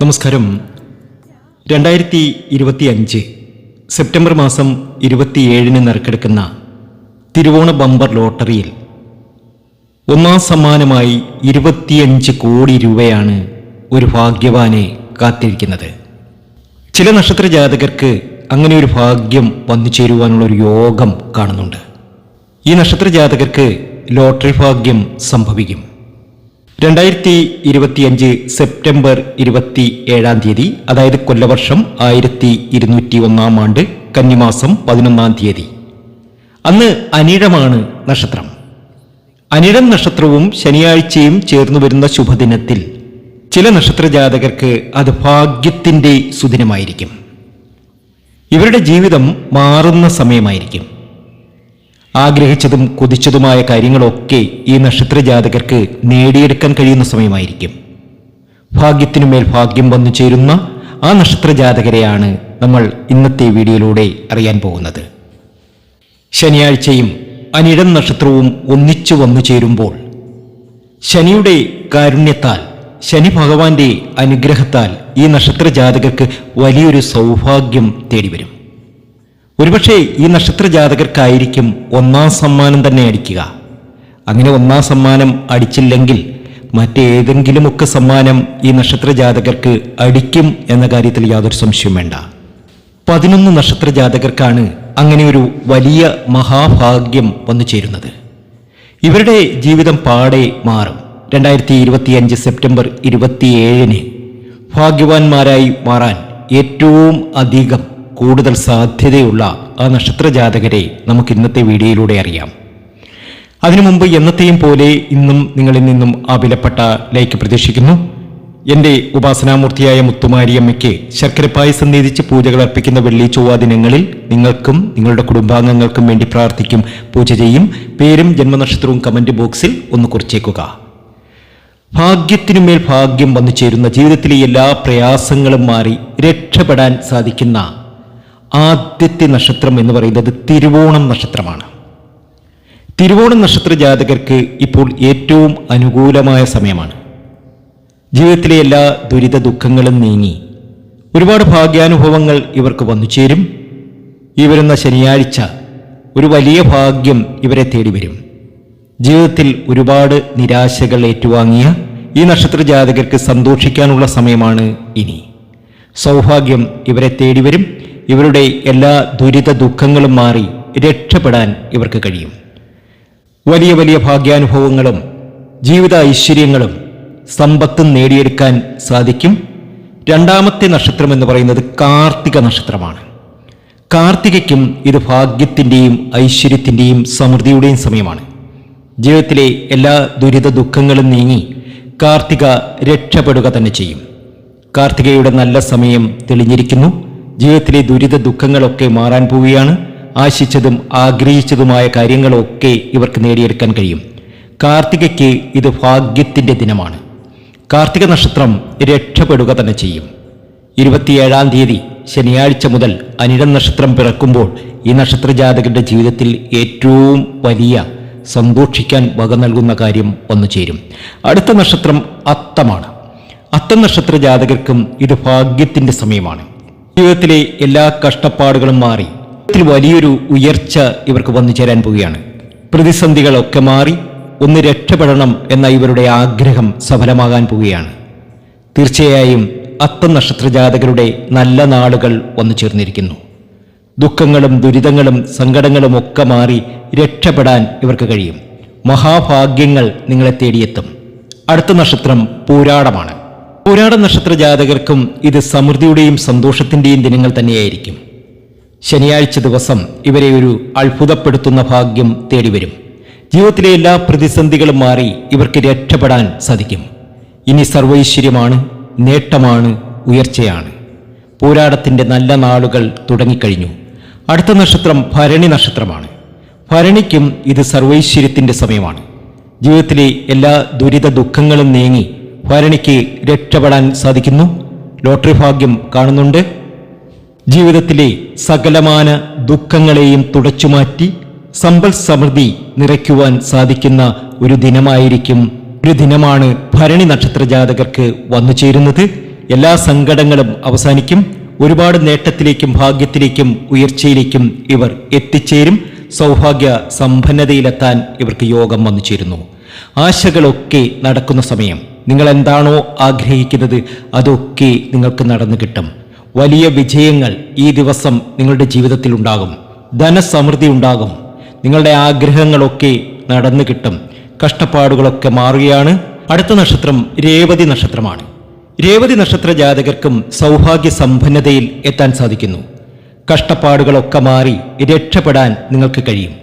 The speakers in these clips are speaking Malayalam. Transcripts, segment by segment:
നമസ്കാരം. രണ്ടായിരത്തി ഇരുപത്തി അഞ്ച് സെപ്റ്റംബർ മാസം ഇരുപത്തിയേഴിന് നറുക്കെടുക്കുന്ന തിരുവോണ ബമ്പർ ലോട്ടറിയിൽ ഒന്നാം സമ്മാനമായി ഇരുപത്തിയഞ്ച് കോടി രൂപയാണ് ഒരു ഭാഗ്യവാനെ കാത്തിരിക്കുന്നത്. ചില നക്ഷത്ര ജാതകർക്ക് അങ്ങനെ ഒരു ഭാഗ്യം വന്നു ചേരുവാനുള്ള ഒരു യോഗം കാണുന്നുണ്ട്. ഈ നക്ഷത്ര ജാതകർക്ക് ലോട്ടറി ഭാഗ്യം സംഭവിക്കും. രണ്ടായിരത്തി ഇരുപത്തിയഞ്ച് സെപ്റ്റംബർ ഇരുപത്തി ഏഴാം തീയതി അതായത് കൊല്ലവർഷം ആയിരത്തി ഇരുന്നൂറ്റി ഒന്നാം ആണ്ട് കന്നിമാസം പതിനൊന്നാം തീയതി. അന്ന് അനിഴമാണ് നക്ഷത്രം. അനിഴം നക്ഷത്രവും ശനിയാഴ്ചയും ചേർന്നു വരുന്ന ശുഭദിനത്തിൽ ചില നക്ഷത്രജാതകർക്ക് അത് ഭാഗ്യത്തിന്റെ സുദിനമായിരിക്കും. ഇവരുടെ ജീവിതം മാറുന്ന സമയമായിരിക്കും. ആഗ്രഹിച്ചതും കൊതിച്ചതുമായ കാര്യങ്ങളൊക്കെ ഈ നക്ഷത്രജാതകർക്ക് നേടിയെടുക്കാൻ കഴിയുന്ന സമയമായിരിക്കും. ഭാഗ്യത്തിനുമേൽ ഭാഗ്യം വന്നു ചേരുന്ന ആ നക്ഷത്രജാതകരെയാണ് നമ്മൾ ഇന്നത്തെ വീഡിയോയിലൂടെ അറിയാൻ പോകുന്നത്. ശനിയാഴ്ചയും അനിഴം നക്ഷത്രവും ഒന്നിച്ചു വന്നു ചേരുമ്പോൾ ശനിയുടെ കാരുണ്യത്താൽ ശനി ഭഗവാന്റെ അനുഗ്രഹത്താൽ ഈ നക്ഷത്ര ജാതകർക്ക് വലിയൊരു സൗഭാഗ്യം തേടിവരും. ഒരുപക്ഷെ ഈ നക്ഷത്ര ജാതകർക്കായിരിക്കും ഒന്നാം സമ്മാനം തന്നെ അടിക്കുക. അങ്ങനെ ഒന്നാം സമ്മാനം അടിച്ചില്ലെങ്കിൽ മറ്റേതെങ്കിലുമൊക്കെ സമ്മാനം ഈ നക്ഷത്ര ജാതകർക്ക് അടിക്കും എന്ന കാര്യത്തിൽ യാതൊരു സംശയവും വേണ്ട. പതിനൊന്ന് നക്ഷത്ര ജാതകർക്കാണ് അങ്ങനെ ഒരു വലിയ മഹാഭാഗ്യം വന്നു ചേരുന്നത്. ഇവരുടെ ജീവിതം പാടെ മാറും. രണ്ടായിരത്തി ഇരുപത്തിയഞ്ച് സെപ്റ്റംബർ ഇരുപത്തിയേഴിന് ഭാഗ്യവാന്മാരായി മാറാൻ ഏറ്റവും അധികം കൂടുതൽ സാധ്യതയുള്ള ആ നക്ഷത്ര ജാതകരെ നമുക്ക് ഇന്നത്തെ വീഡിയോയിലൂടെ അറിയാം. അതിനു മുമ്പ് എന്നത്തെയും പോലെ ഇന്നും നിങ്ങളിൽ നിന്നും ആ വിലപ്പെട്ട ലൈക്ക് പ്രതീക്ഷിക്കുന്നു. എന്റെ ഉപാസനാമൂർത്തിയായ മുത്തുമാരിയമ്മയ്ക്ക് ശർക്കര പായസം നീതിച്ച് പൂജകൾ അർപ്പിക്കുന്ന വെള്ളി ചൊവ്വ ദിനങ്ങളിൽ നിങ്ങൾക്കും നിങ്ങളുടെ കുടുംബാംഗങ്ങൾക്കും വേണ്ടി പ്രാർത്ഥിക്കും പൂജ ചെയ്യും. പേരും ജന്മനക്ഷത്രവും കമന്റ് ബോക്സിൽ ഒന്ന് കുറിച്ചേക്കുക. ഭാഗ്യത്തിനുമേൽ ഭാഗ്യം വന്നു ചേരുന്ന ജീവിതത്തിലെ എല്ലാ പ്രയാസങ്ങളും മാറി രക്ഷപ്പെടാൻ സാധിക്കുന്ന ആദ്യത്തെ നക്ഷത്രം എന്ന് പറയുന്നത് തിരുവോണം നക്ഷത്രമാണ്. തിരുവോണം നക്ഷത്ര ജാതകർക്ക് ഇപ്പോൾ ഏറ്റവും അനുകൂലമായ സമയമാണ്. ജീവിതത്തിലെ എല്ലാ ദുരിത ദുഃഖങ്ങളും നീങ്ങി. ഒരുപാട് ഭാഗ്യാനുഭവങ്ങൾ ഇവർക്ക് വന്നു ചേരും. ഈ വരുന്ന ശനിയാഴ്ച ഒരു വലിയ ഭാഗ്യം ഇവരെ തേടി വരും. ജീവിതത്തിൽ ഒരുപാട് നിരാശകൾ ഏറ്റുവാങ്ങിയ ഈ നക്ഷത്ര ജാതകർക്ക് സന്തോഷിക്കാനുള്ള സമയമാണ് ഇനി. സൗഭാഗ്യം ഇവരെ തേടി വരും. ഇവരുടെ എല്ലാ ദുരിത ദുഃഖങ്ങളും മാറി രക്ഷപ്പെടാൻ ഇവർക്ക് കഴിയും. വലിയ വലിയ ഭാഗ്യാനുഭവങ്ങളും ജീവിത ഐശ്വര്യങ്ങളും സമ്പത്തും നേടിയെടുക്കാൻ സാധിക്കും. രണ്ടാമത്തെ നക്ഷത്രം എന്ന് പറയുന്നത് കാർത്തിക നക്ഷത്രമാണ്. കാർത്തികയ്ക്കും ഇത് ഭാഗ്യത്തിന്റെയും ഐശ്വര്യത്തിന്റെയും സമൃദ്ധിയുടെയും സമയമാണ്. ജീവിതത്തിലെ എല്ലാ ദുരിത ദുഃഖങ്ങളും നീങ്ങി കാർത്തിക രക്ഷപ്പെടുക തന്നെ ചെയ്യും. കാർത്തികയുടെ നല്ല സമയം തെളിഞ്ഞിരിക്കുന്നു. ജീവിതത്തിലെ ദുരിത ദുഃഖങ്ങളൊക്കെ മാറാൻ പോവുകയാണ്. ആശിച്ചതും ആഗ്രഹിച്ചതുമായ കാര്യങ്ങളൊക്കെ ഇവർക്ക് നേടിയെടുക്കാൻ കഴിയും. കാർത്തികയ്ക്ക് ഇത് ഭാഗ്യത്തിന്റെ ദിനമാണ്. കാർത്തിക നക്ഷത്രം രക്ഷപ്പെടുക തന്നെ ചെയ്യും. ഇരുപത്തിയേഴാം തീയതി ശനിയാഴ്ച മുതൽ അനിഴം നക്ഷത്രം പിറക്കുമ്പോൾ ഈ നക്ഷത്ര ജാതകരുടെ ജീവിതത്തിൽ ഏറ്റവും വലിയ സന്തോഷിക്കാൻ വക നൽകുന്ന കാര്യം വന്നു ചേരും. അടുത്ത നക്ഷത്രം അത്തമാണ്. അത്തം നക്ഷത്ര ജാതകർക്കും ഇത് ഭാഗ്യത്തിന്റെ സമയമാണ്. ജീവിതത്തിലെ എല്ലാ കഷ്ടപ്പാടുകളും മാറി. വലിയൊരു ഉയർച്ച ഇവർക്ക് വന്നു ചേരാൻ പോവുകയാണ്. പ്രതിസന്ധികളൊക്കെ മാറി ഒന്ന് രക്ഷപ്പെടണം എന്ന ഇവരുടെ ആഗ്രഹം സഫലമാകാൻ പോവുകയാണ്. തീർച്ചയായും അത്തം നക്ഷത്ര ജാതകരുടെ നല്ല നാളുകൾ വന്നു ചേർന്നിരിക്കുന്നു. ദുഃഖങ്ങളും ദുരിതങ്ങളും സങ്കടങ്ങളും ഒക്കെ മാറി രക്ഷപ്പെടാൻ ഇവർക്ക് കഴിയും. മഹാഭാഗ്യങ്ങൾ നിങ്ങളെ തേടിയെത്തും. അടുത്ത നക്ഷത്രം പൂരാടമാണ്. പൂരാട നക്ഷത്ര ജാതകർക്കും ഇത് സമൃദ്ധിയുടെയും സന്തോഷത്തിന്റെയും ദിനങ്ങൾ തന്നെയായിരിക്കും. ശനിയാഴ്ച ദിവസം ഇവരെ ഒരു അത്ഭുതപ്പെടുത്തുന്ന ഭാഗ്യം തേടിവരും. ജീവിതത്തിലെ എല്ലാ പ്രതിസന്ധികളും മാറി ഇവർക്ക് രക്ഷപ്പെടാൻ സാധിക്കും. ഇനി സർവൈശ്വര്യമാണ് നേട്ടമാണ് ഉയർച്ചയാണ്. പോരാടത്തിന്റെ നല്ല നാളുകൾ തുടങ്ങിക്കഴിഞ്ഞു. അടുത്ത നക്ഷത്രം ഭരണി നക്ഷത്രമാണ്. ഭരണിക്കും ഇത് സർവൈശ്വര്യത്തിന്റെ സമയമാണ്. ജീവിതത്തിലെ എല്ലാ ദുരിത ദുഃഖങ്ങളും നീങ്ങി ഭരണിക്ക് രക്ഷപ്പെടാൻ സാധിക്കുന്നു. ലോട്ടറി ഭാഗ്യം കാണുന്നുണ്ട്. ജീവിതത്തിലെ സകലമാന ദുഃഖങ്ങളെയും തുടച്ചുമാറ്റി സമ്പൽ സമൃദ്ധി നിറയ്ക്കുവാൻ സാധിക്കുന്ന ഒരു ദിനമായിരിക്കും. ഒരു ദിനമാണ് ഭരണി നക്ഷത്ര ജാതകർക്ക് വന്നു ചേരുന്നത്. എല്ലാ സങ്കടങ്ങളും അവസാനിക്കും. ഒരുപാട് നേട്ടത്തിലേക്കും ഭാഗ്യത്തിലേക്കും ഉയർച്ചയിലേക്കും ഇവർ എത്തിച്ചേരും. സൗഭാഗ്യ സമ്പന്നതയിലെത്താൻ ഇവർക്ക് യോഗം വന്നു ചേരുന്നു. ആശകളൊക്കെ നടക്കുന്ന സമയം. നിങ്ങൾ എന്താണോ ആഗ്രഹിക്കുന്നത് അതൊക്കെ നിങ്ങൾക്ക് നടന്നു കിട്ടും. വലിയ വിജയങ്ങൾ ഈ ദിവസം നിങ്ങളുടെ ജീവിതത്തിൽ ഉണ്ടാകും. ധനസമൃദ്ധി ഉണ്ടാകും. നിങ്ങളുടെ ആഗ്രഹങ്ങളൊക്കെ നടന്നു കിട്ടും. കഷ്ടപ്പാടുകളൊക്കെ മാറുകയാണ്. അടുത്ത നക്ഷത്രം രേവതി നക്ഷത്രമാണ്. രേവതി നക്ഷത്ര ജാതകർക്കും സൗഭാഗ്യ സമ്പന്നതയിൽ എത്താൻ സാധിക്കുന്നു. കഷ്ടപ്പാടുകളൊക്കെ മാറി രക്ഷപ്പെടാൻ നിങ്ങൾക്ക് കഴിയും.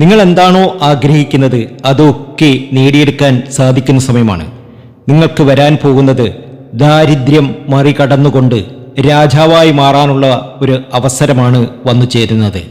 നിങ്ങൾ എന്താണോ ആഗ്രഹിക്കുന്നത് അതൊക്കെ നേടിയെടുക്കാൻ സാധിക്കുന്ന സമയമാണ്. നിങ്ങൾക്ക് വരാൻ പോകുന്നത് ദാരിദ്ര്യം മറികടന്നുകൊണ്ട് രാജാവായി മാറാനുള്ള ഒരു അവസരമാണ് വന്നു ചേരുന്നത്.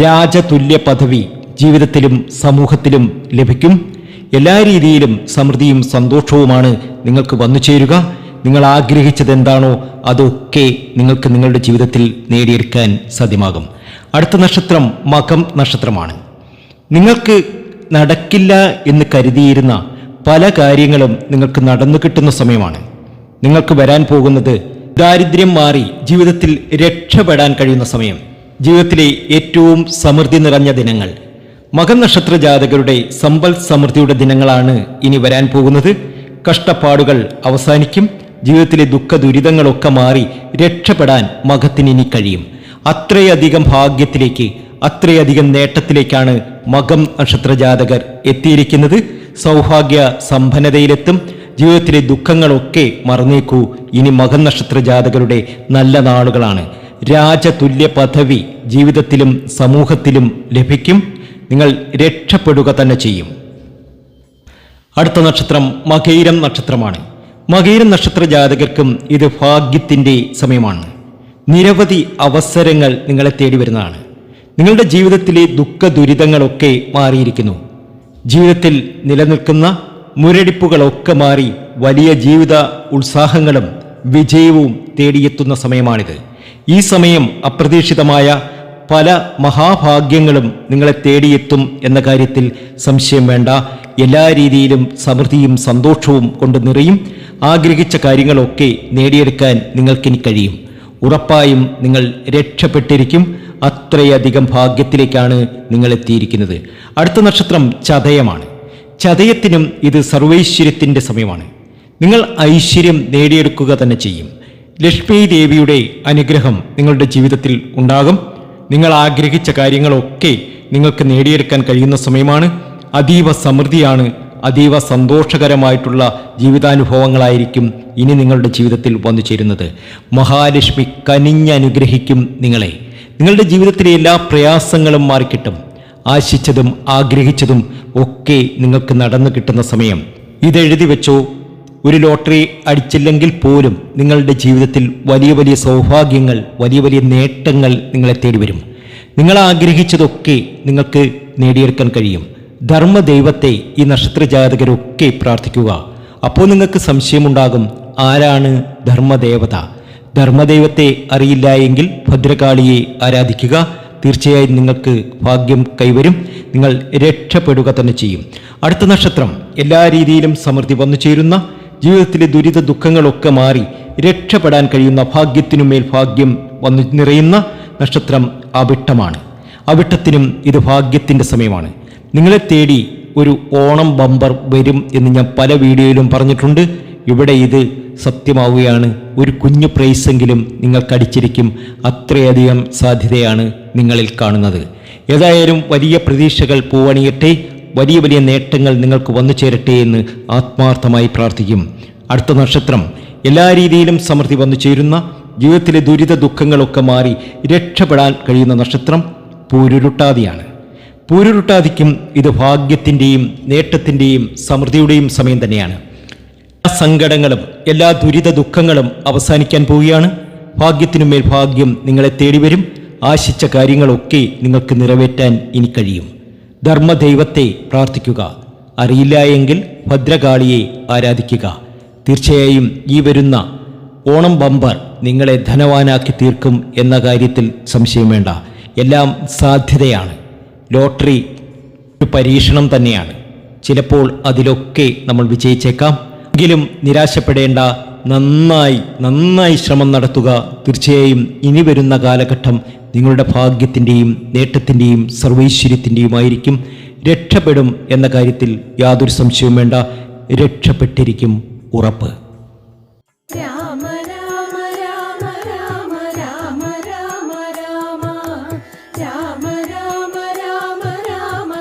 രാജതുല്യ പദവി ജീവിതത്തിലും സമൂഹത്തിലും ലഭിക്കും. എല്ലാ രീതിയിലും സമൃദ്ധിയും സന്തോഷവുമാണ് നിങ്ങൾക്ക് വന്നു ചേരുക. നിങ്ങൾ ആഗ്രഹിച്ചത് എന്താണോ അതൊക്കെ നിങ്ങൾക്ക് നിങ്ങളുടെ ജീവിതത്തിൽ നേടിയെടുക്കാൻ സാധ്യമാകും. അടുത്ത നക്ഷത്രം മകം നക്ഷത്രമാണ്. നിങ്ങൾക്ക് നടക്കില്ല എന്ന് കരുതിയിരുന്ന പല കാര്യങ്ങളും നിങ്ങൾക്ക് നടന്നു കിട്ടുന്ന സമയമാണ്. നിങ്ങൾക്ക് വരാൻ പോകുന്നത് ദാരിദ്ര്യം മാറി ജീവിതത്തിൽ രക്ഷപ്പെടാൻ കഴിയുന്ന സമയം. ജീവിതത്തിലെ ഏറ്റവും സമൃദ്ധി നിറഞ്ഞ ദിനങ്ങൾ. മകൻ നക്ഷത്ര ജാതകരുടെ സമ്പൽ സമൃദ്ധിയുടെ ദിനങ്ങളാണ് ഇനി വരാൻ പോകുന്നത്. കഷ്ടപ്പാടുകൾ അവസാനിക്കും. ജീവിതത്തിലെ ദുഃഖ ദുരിതങ്ങളൊക്കെ മാറി രക്ഷപ്പെടാൻ മകത്തിന് ഇനി കഴിയും. അത്രയധികം ഭാഗ്യത്തിലേക്ക് അത്രയധികം നേട്ടത്തിലേക്കാണ് മകം നക്ഷത്ര ജാതകർ എത്തിയിരിക്കുന്നത്. സൗഭാഗ്യ സമ്പന്നതയിലെത്തും. ജീവിതത്തിലെ ദുഃഖങ്ങളൊക്കെ മറന്നേക്കൂ. ഇനി മകൻ നക്ഷത്ര ജാതകരുടെ നല്ല നാളുകളാണ്. രാജതുല്യ പദവി ജീവിതത്തിലും സമൂഹത്തിലും ലഭിക്കും. നിങ്ങൾ രക്ഷപ്പെടുക തന്നെ ചെയ്യും. അടുത്ത നക്ഷത്രം മകൈരം നക്ഷത്രമാണ്. മകൈരം നക്ഷത്ര ജാതകർക്കും ഇത് ഭാഗ്യത്തിന്റെ സമയമാണ്. നിരവധി അവസരങ്ങൾ നിങ്ങളെ തേടി വരുന്നതാണ് നിങ്ങളുടെ ജീവിതത്തിലെ ദുഃഖ ദുരിതങ്ങളൊക്കെ മാറിയിരിക്കുന്നു. ജീവിതത്തിൽ നിലനിൽക്കുന്ന മുരടിപ്പുകളൊക്കെ മാറി വലിയ ജീവിത ഉത്സാഹങ്ങളും വിജയവും തേടിയെത്തുന്ന സമയമാണിത്. ഈ സമയം അപ്രതീക്ഷിതമായ പല മഹാഭാഗ്യങ്ങളും നിങ്ങളെ തേടിയെത്തും എന്ന കാര്യത്തിൽ സംശയം വേണ്ട. എല്ലാ രീതിയിലും സമൃദ്ധിയും സന്തോഷവും കൊണ്ട് നിറയും. ആഗ്രഹിച്ച കാര്യങ്ങളൊക്കെ നേടിയെടുക്കാൻ നിങ്ങൾക്കിനി കഴിയും. ഉറപ്പായും നിങ്ങൾ രക്ഷപ്പെട്ടിരിക്കും. അത്രയധികം ഭാഗ്യത്തിലേക്കാണ് നിങ്ങൾ എത്തിയിരിക്കുന്നത് അടുത്ത നക്ഷത്രം ചതയമാണ്. ചതയത്തിനും ഇത് സർവൈശ്വര്യത്തിന്റെ സമയമാണ്. നിങ്ങൾ ഐശ്വര്യം നേടിയെടുക്കുക തന്നെ ചെയ്യും. ലക്ഷ്മി ദേവിയുടെ അനുഗ്രഹം നിങ്ങളുടെ ജീവിതത്തിൽ ഉണ്ടാകും. നിങ്ങൾ ആഗ്രഹിച്ച കാര്യങ്ങളൊക്കെ നിങ്ങൾക്ക് നേടിയെടുക്കാൻ കഴിയുന്ന സമയമാണ്. അതീവ സമൃദ്ധിയാണ് അതീവ സന്തോഷകരമായിട്ടുള്ള ജീവിതാനുഭവങ്ങളായിരിക്കും ഇനി നിങ്ങളുടെ ജീവിതത്തിൽ വന്നു ചേരുന്നത് മഹാലക്ഷ്മി കനിഞ്ഞനുഗ്രഹിക്കും നിങ്ങളെ. നിങ്ങളുടെ ജീവിതത്തിലെ എല്ലാ പ്രയാസങ്ങളും മാറിക്കിട്ടും. ആശിച്ചതും ആഗ്രഹിച്ചതും ഒക്കെ നിങ്ങൾക്ക് നടന്നു കിട്ടുന്ന സമയം. ഇതെഴുതി വെച്ചോ? ഒരു ലോട്ടറി അടിച്ചില്ലെങ്കിൽ പോലും നിങ്ങളുടെ ജീവിതത്തിൽ വലിയ വലിയ സൗഭാഗ്യങ്ങൾ വലിയ വലിയ നേട്ടങ്ങൾ നിങ്ങളെ തേടി വരും നിങ്ങൾ ആഗ്രഹിച്ചതൊക്കെ നിങ്ങൾക്ക് നേടിയെടുക്കാൻ കഴിയും. ധർമ്മദൈവത്തെ ഈ നക്ഷത്ര ജാതകരൊക്കെ പ്രാർത്ഥിക്കുക. അപ്പോൾ നിങ്ങൾക്ക് സംശയമുണ്ടാകും ആരാണ് ധർമ്മദേവത? ധർമ്മദൈവത്തെ അറിയില്ല എങ്കിൽ ഭദ്രകാളിയെ ആരാധിക്കുക. തീർച്ചയായും നിങ്ങൾക്ക് ഭാഗ്യം കൈവരും. നിങ്ങൾ രക്ഷപ്പെടുക തന്നെ ചെയ്യും. അടുത്ത നക്ഷത്രം. എല്ലാ രീതിയിലും സമൃദ്ധി വന്നു ചേരുന്ന ജീവിതത്തിലെ ദുരിത ദുഃഖങ്ങളൊക്കെ മാറി രക്ഷപ്പെടാൻ കഴിയുന്ന ഭാഗ്യത്തിനുമേൽ ഭാഗ്യം വന്നു നിറയുന്ന നക്ഷത്രം അവിട്ടമാണ്. അവിട്ടത്തിനും ഇത് ഭാഗ്യത്തിന്റെ സമയമാണ്. നിങ്ങളെ തേടി ഒരു ഓണം ബമ്പർ വരും എന്ന് ഞാൻ പല വീഡിയോയിലും പറഞ്ഞിട്ടുണ്ട്. ഇവിടെ ഇത് സത്യമാവുകയാണ്. ഒരു കുഞ്ഞു പ്രൈസെങ്കിലും നിങ്ങൾക്കടിച്ചിരിക്കും അത്രയധികം സാധ്യതയാണ് നിങ്ങളിൽ കാണുന്നത്. ഏതായാലും വലിയ പ്രതീക്ഷകൾ പൂവണിയട്ടെ. വലിയ വലിയ നേട്ടങ്ങൾ നിങ്ങൾക്ക് വന്നു ചേരട്ടെ എന്ന് ആത്മാർത്ഥമായി പ്രാർത്ഥിക്കും. അടുത്ത നക്ഷത്രം. എല്ലാ രീതിയിലും സമൃദ്ധി വന്നു ചേരുന്ന ജീവിതത്തിലെ ദുരിത ദുഃഖങ്ങളൊക്കെ മാറി രക്ഷപ്പെടാൻ കഴിയുന്ന നക്ഷത്രം പൂരുരുട്ടാതിയാണ്. പൂരുരുട്ടാതിക്കും ഇത് ഭാഗ്യത്തിന്റെയും നേട്ടത്തിന്റെയും സമൃദ്ധിയുടെയും സമയം തന്നെയാണ്. സങ്കടങ്ങളും എല്ലാ ദുരിത ദുഃഖങ്ങളും അവസാനിക്കാൻ പോവുകയാണ്. ഭാഗ്യത്തിനുമേൽ ഭാഗ്യം നിങ്ങളെ തേടി വരും ആശിച്ച കാര്യങ്ങളൊക്കെ നിങ്ങൾക്ക് നിറവേറ്റാൻ ഇനി കഴിയും. ധർമ്മദൈവത്തെ പ്രാർത്ഥിക്കുക. അറിയില്ല എങ്കിൽ ഭദ്രകാളിയെ ആരാധിക്കുക. തീർച്ചയായും ഈ വരുന്ന ഓണം ബമ്പർ നിങ്ങളെ ധനവാനാക്കി തീർക്കും എന്ന കാര്യത്തിൽ സംശയം വേണ്ട. എല്ലാം സാധ്യതയാണ്. ലോട്ടറി പരീക്ഷണം തന്നെയാണ്. ചിലപ്പോൾ അതിലൊക്കെ നമ്മൾ വിജയിച്ചേക്കാം. എങ്കിലും നിരാശപ്പെടേണ്ട നന്നായി നന്നായി ശ്രമം നടത്തുക. തീർച്ചയായും ഇനി വരുന്ന കാലഘട്ടം നിങ്ങളുടെ ഭാഗ്യത്തിന്റെയും നേട്ടത്തിന്റെയും സർവൈശ്വര്യത്തിന്റെയുമായിരിക്കും. രക്ഷപ്പെടും എന്ന കാര്യത്തിൽ യാതൊരു സംശയവും വേണ്ട. രക്ഷപ്പെട്ടിരിക്കും ഉറപ്പ്.